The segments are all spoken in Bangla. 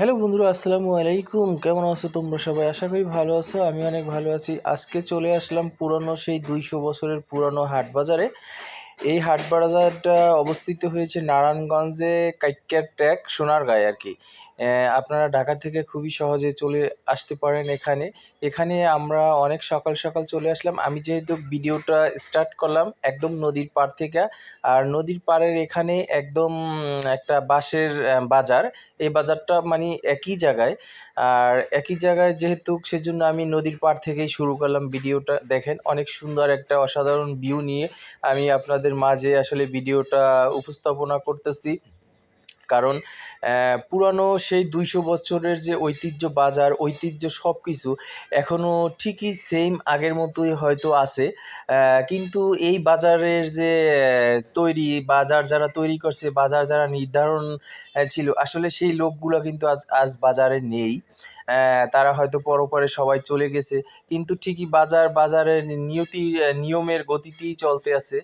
হ্যালো বন্ধুরা, আসসালামু আলাইকুম। কেমন আছো তোমরা সবাই? আশা করি ভালো আছো, আমি অনেক ভালো আছি। আজকে চলে আসলাম পুরনো সেই দুইশো বছরের পুরনো হাট বাজারে। এই হাট বাজারটা অবস্থিত হয়েছে নারায়ণগঞ্জে কাইক্যার ট্যাগ সোনারগাঁয়ে আর কি। আপনারা ঢাকা থেকে খুবই সহজে চলে আসতে পারেন এখানে। এখানে আমরা অনেক সকাল সকাল চলে আসলাম। আমি যেহেতু ভিডিওটা স্টার্ট করলাম একদম নদীর পাড় থেকে, আর নদীর পাড়ের এখানে একদম একটা বাঁশের বাজার। এই বাজারটা মানে একই জায়গায়, আর একই জায়গায় যেহেতু সেজন্য আমি নদীর পাড় থেকেই শুরু করলাম ভিডিওটা। দেখেন, অনেক সুন্দর একটা অসাধারণ ভিউ নিয়ে আমি আপনাদের মাঝে আসলে ভিডিওটা উপস্থাপনা করতেছি। কারণ পুরানো সেই দুইশো বছরের যে ঐতিহ্য বাজার, ঐতিহ্য সব কিছু এখনও ঠিকই সেম আগের মতোই হয়তো আছে। কিন্তু এই বাজারের যে তৈরি, বাজার যারা তৈরি করছে, বাজার যারা নির্ধারণ ছিল, আসলে সেই লোকগুলো কিন্তু আজ আজ বাজারে নেই। তারা হয়তো পরপরে সবাই চলে গেছে, কিন্তু ঠিকই বাজার, বাজারের নিয়তি নিয়মের গতিতেই চলতে আছে,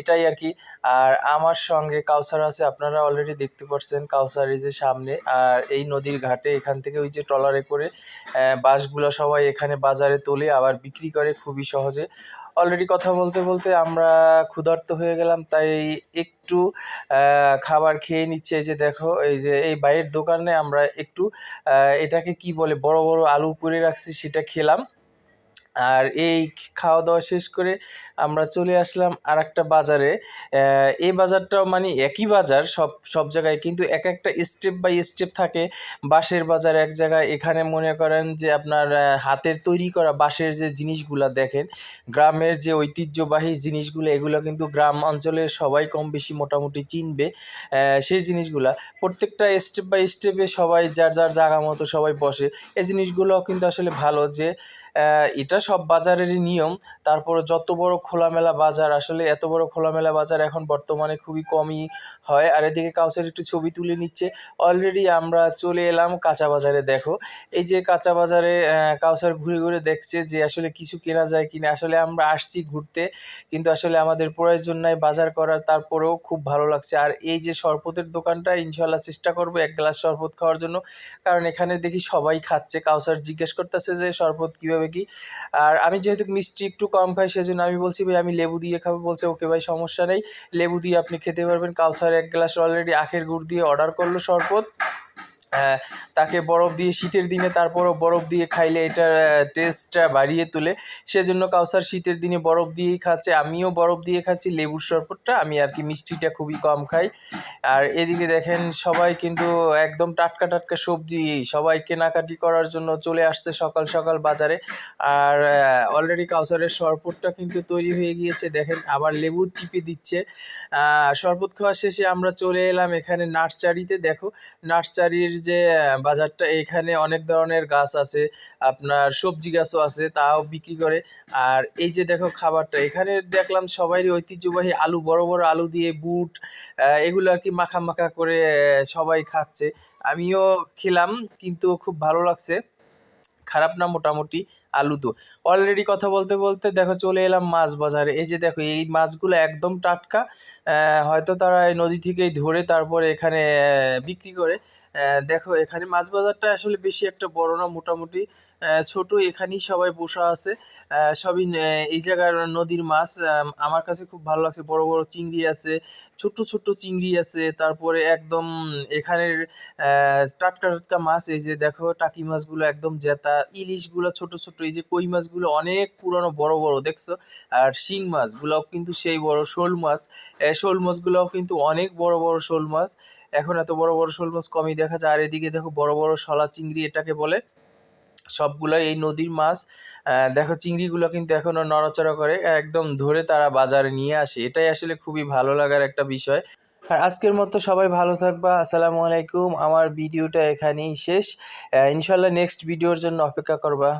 এটাই আর কি। আর আমার সঙ্গে কাউসার আছে, আপনারা অলরেডি দেখতে পাচ্ছেন কাউসার এই যে সামনে আর এই নদীর ঘাটে এখান থেকে ওই যে ট্রলারে করে আহ, বাসগুলো সবাই এখানে বাজারে তোলে আবার বিক্রি করে খুবই সহজে। অলরেডি কথা বলতে বলতে আমরা ক্ষুধার্ত হয়ে গেলাম তাই একটু খাবার খেয়ে নিচ্ছে এই যে দেখো এই যে এই বাইরের দোকানে আমরা একটু এটাকে কি বলে বড় বড় আলু করে রাখছি সেটা খেলাম। আর এই খাওয়া দাওয়া শেষ করে আমরা চলে আসলাম আর একটা বাজারে এই বাজারটাও মানে একই বাজার, সব সব জায়গায় কিন্তু এক একটা স্টেপ বাই স্টেপ থাকে। বাঁশের বাজার এক জায়গায়, এখানে মনে করেন যে আপনার হাতের তৈরি করা বাঁশের যে জিনিসগুলা দেখেন, গ্রামের যে ঐতিহ্যবাহী জিনিসগুলো, এগুলো কিন্তু গ্রাম অঞ্চলের সবাই কম বেশি মোটামুটি চিনবে সেই জিনিসগুলা। প্রত্যেকটা স্টেপ বাই স্টেপে সবাই, যার যার জায়গা মতো সবাই বসে। এই জিনিসগুলো কিন্তু আসলে ভালো যে এটা সব বাজারেরই নিয়ম। তারপরে যত বড় খোলামেলা বাজার, আসলে এত বড় খোলামেলা বাজার এখন বর্তমানে খুবই কমই হয়। আর এদিকে কাউসের একটু ছবি তুলে নিচ্ছে। অলরেডি আমরা চলে এলাম কাঁচা বাজারে, দেখো। এই যে কাঁচা বাজারে কাউসার ঘুরে ঘুরে দেখছে যে আসলে কিছু কেনা যায় কিনা। আসলে আমরা আসছি ঘুরতে, কিন্তু আসলে আমাদের প্রয়োজন নাই বাজার করার। তারপরেও খুব ভালো লাগছে। আর এই যে শরবতের দোকানটা ইনশাল্লাহ চেষ্টা করব এক গ্লাস শরবত খাওয়ার জন্য। কারণ এখানে দেখি সবাই খাচ্ছে। কাউসার জিজ্ঞেস করতেছে যে শরবত কীভাবে কি? আর আমি যেহেতু মিষ্টি একটু কম খাই, সেজন্য আমি বলছি, ভাই, আমি লেবু দিয়ে খাব। বলছে, ওকে ভাই, সমস্যা নেই। লেবু দিয়ে আপনি খেতে পারবেন। কাউসার এক গ্লাস অলরেডি আখের গুড় দিয়ে অর্ডার করল শরবত। তাকে বরফ দিয়ে শীতের দিনে তারপরও বরফ দিয়ে খাইলে এটার টেস্টটা বাড়িয়ে তোলে। সেজন্য কাউসার শীতের দিনে বরফ দিয়েই খাচ্ছে। আমিও বরফ দিয়ে খাচ্ছি, লেবুর শরবতটা। আমি আর কি মিষ্টিটা খুবই কম খাই। আর এদিকে দেখেন, সবাই কিন্তু একদম টাটকা টাটকা সবজি। সবাই কেনাকাটি করার জন্য চলে আসছে সকাল সকাল বাজারে। আর অলরেডি কাউসারের শরবতটা কিন্তু তৈরি হয়ে গিয়েছে। দেখেন, আবার লেবু চিপে দিচ্ছে। শরবত খাওয়া শেষে আমরা চলে এলাম এখানে নার্সারিতে। দেখো, নার্সারির যে বাজারটা এখানে অনেক ধরনের গাছ আছে, আপনার সবজি গাছও আছে, তাও বিক্রি করে। আর এই যে দেখো খাবারটা, এখানে দেখলাম সবারই ঐতিহ্যবাহী আলু, বড় বড় আলু দিয়ে বুট এগুলো আর কি মাখা মাখা করে সবাই খাচ্ছে। আমিও খেলাম, কিন্তু খুব ভালো লাগছে। খারাপ না মোটামুটি আলু তো অলরেডি কথা বলতে বলতে দেখো চলে এলাম মাছ বাজারে। এই যে দেখো, এই মাছগুলো একদম টাটকা হয়তো তারা এই নদী থেকেই ধরে তারপরে এখানে বিক্রি করে। দেখো এখানে মাছ বাজারটা আসলে বেশি একটা বড় না, মোটামুটি ছোট। এখানেই সবাই বসা আছে। সবই এই জায়গার নদীর মাছ আমার কাছে খুব ভালো লাগছে। বড় বড় চিংড়ি আছে, ছোট ছোট চিংড়ি আছে, তারপরে একদম এখানের টাটকা টাটকা মাছ। এই যে দেখো, টাকি মাছগুলো একদম জেতা। ইলিশগুলো ছোট ছোট, এই যে কই মাছগুলো অনেক পুরনো, বড় বড়, দেখছ? আর শিং মাছগুলোও কিন্তু সেই বড় শোল মাছ। শোল মাছগুলোও কিন্তু অনেক বড় বড় শোল মাছ। এখন এত বড় বড় শোল মাছ কমই দেখা যায়। আর এদিকে দেখো, বড় বড় শলা চিংড়ি এটাকে বলে। সবগুলো এই নদীর মাছ। দেখো, চিংড়িগুলো কিন্তু এখনও নড়াচড়া করে, একদম ধরে তারা বাজারে নিয়ে আসে। এটাই আসলে খুবই ভালো লাগার একটা বিষয়। আর আজকের মতো সবাই ভালো থাকবা। আসসালামু আলাইকুম। আমার ভিডিওটা এখানেই শেষ। ইনশাল্লাহ নেক্সট ভিডিওর জন্য অপেক্ষা করবা।